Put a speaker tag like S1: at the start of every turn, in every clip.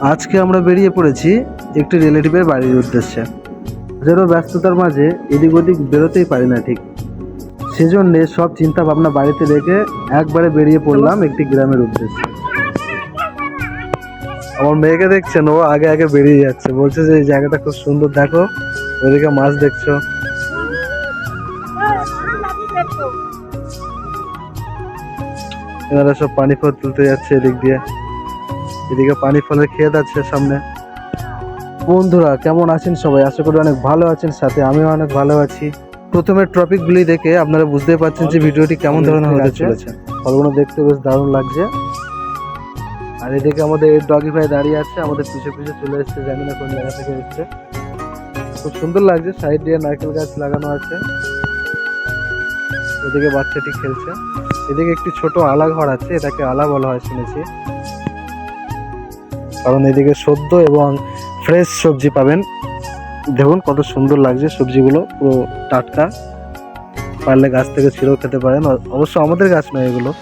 S1: আজকে আমরা বেরিয়ে পড়েছি একটি রিলেটিভের বাড়ির উদ্দেশ্যে। কাজেরও ব্যস্ততার মাঝে এদিক ওদিক বেরোতেই পারি না ঠিক। সেজন্যে সব চিন্তা ভাবনা বাড়িতে রেখে একবারে বেরিয়ে পড়লাম একটি গ্রামের উদ্দেশ্যে। আমার মেয়েকে দেখছেন, ও আগে আগে বেরিয়ে যাচ্ছে। বলছে যে, এই জায়গাটা খুব সুন্দর, দেখো। ওদিকে মাছ দেখছ। এনারা সব পানি ফল তুলতে যাচ্ছে এদিক দিয়ে। এদিকে পানি ফলের ক্ষেত আছে সামনে। বন্ধুরা কেমন আছেন সবাই? আশা করি অনেক ভালো আছেন সাথে আমিও অনেক ভালো আছি। প্রথমে টপিকগুলি দেখে আপনারা বুঝতেই পারছেন যে ভিডিওটি কেমন ধরনের হতে চলেছে। ফলগুলো দেখতে বেশ দারুণ লাগছে। আর এদিকে আমাদের ডগি ভাই দাঁড়িয়ে আছে আমাদের পিছে পিছে চলে এসেছে জানি না কোন জায়গা থেকে এসছে। খুব সুন্দর লাগছে সাইড দিয়ে নারকেল গাছ লাগানো আছে। ওদিকে বাচ্চাটি খেলছে। এদিকে একটি ছোট আলা ঘর আছে এটাকে আলা বলা হয় শুনেছি। কারণ এদিকে সদ্য এবং ফ্রেশ সবজি পাবেন। দেখুন কত সুন্দর লাগছে সবজিগুলো, পুরো টাটকা। পারলে গাছ থেকে ছিঁড়েও খেতে পারেন। অবশ্য আমাদের গাছ নয় এগুলো।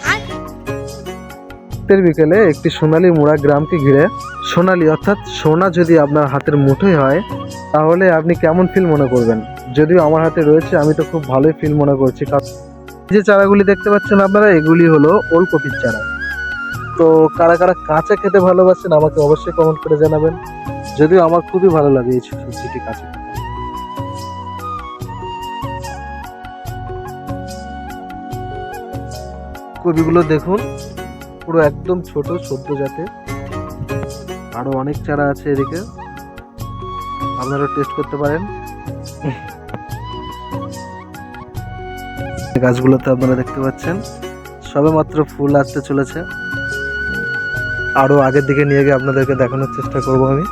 S1: বিকেলে একটি সোনালী মুড়া গ্রামকে ঘিরে সোনালী অর্থাৎ সোনা যদি আপনার হাতের মুঠোয় হয়, তাহলে আপনি কেমন ফিল মনে করবেন? যদিও আমার হাতে রয়েছে, আমি তো খুব ভালোই ফিল মনে করছি। কারণ যে চারাগুলি দেখতে পাচ্ছেন আপনারা, এগুলি হলো ওলকপির চারা। তো কারা কারা কাঁচা খেতে ভালোবাসেন, আমাকে অবশ্যই কমেন্ট করে জানাবেন। যদিও আমার খুবই ভালো লাগে এই সবজিটি কাঁচা খেতে। কপিগুলো দেখুন, পুরো একদম ছোট, সদ্য জাতের। আরও অনেক চারা আছে এদিকে। আপনারা টেস্ট করতে পারেন। গাছগুলোতে আপনারা দেখতে পাচ্ছেন সবে মাত্র ফুল আসতে চলেছে। আরও আগের দিকে নিয়ে গিয়ে আপনাদেরকে দেখানোর চেষ্টা করব আমি।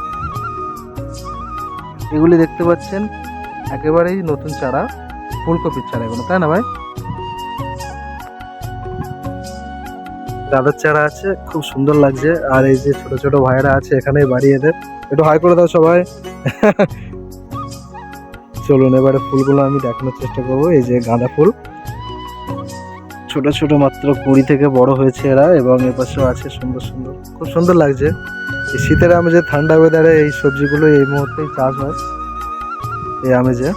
S1: এগুলি দেখতে পাচ্ছেন, একেবারেই নতুন চারা, ফুলকপির চারা এগুলো, তাই না ভাই? গাঁদার চারা আছে, খুব সুন্দর লাগছে, আর এই যে ছোট ছোট ভাইরা আছে এখানেই বাড়ি এদের। একটু হাই করে দাও সবাই। চলুন, এবারে ফুলগুলো আমি দেখানোর চেষ্টা করব, এই যে গাঁদা ফুল। ছোট ছোট মাত্র কুড়ি থেকে বড় হয়েছে এরা এবং এপাশেও আছে সুন্দর সুন্দর। খুব সুন্দর লাগছে। এই শীতের আমেজে, ঠান্ডা ওয়েদারে এই সবজিগুলো এই মুহূর্তেই চাষ হয়। এই আমেজে।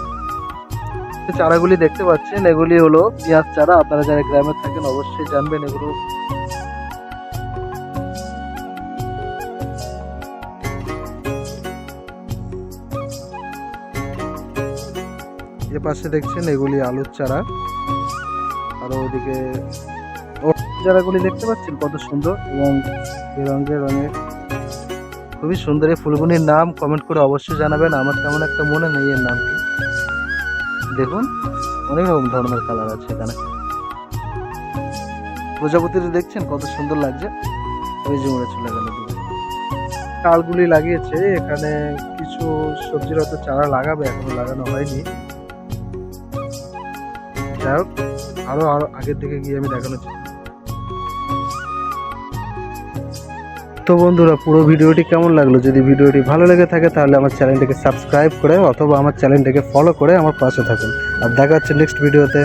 S1: চারাগুলি দেখতে পাচ্ছেন, এগুলি হলো পেঁয়াজ চারা। আপনারা যারা গ্রামে থাকেন অবশ্যই জানবেন এগুলো। পাশে দেখছেন এগুলি আলুর চারা। আর ওদিকে চারাগুলি দেখতে পাচ্ছেন? কত সুন্দর এবং রঙের রঙের খুবই সুন্দর। এই ফুলগুলির নাম কমেন্ট করে অবশ্যই জানাবেন। আমার তেমন একটা মনে নেই এর নামটি দেখুন, অনেক রকম ধরনের কালার আছে এখানে। প্রজাপতির দেখছেন, কত সুন্দর লাগছে। ওই যে উড়ে চলে গেল দূরে তালগুলি লাগিয়েছে, এখানে কিছু সবজির হয়তো চারা লাগাবে, এখনও লাগানো হয়নি। যাই হোক আরও আরও আগের থেকে গিয়ে আমি দেখানো চাই তো বন্ধুরা, পুরো ভিডিওটি কেমন লাগল? যদি ভিডিওটি ভালো লেগে থাকে, তাহলে আমার চ্যানেলটিকে সাবস্ক্রাইব করে অথবা আমার চ্যানেলটিকে ফলো করে আমার পাশে থাকুন। আর দেখা হচ্ছে নেক্সট ভিডিওতে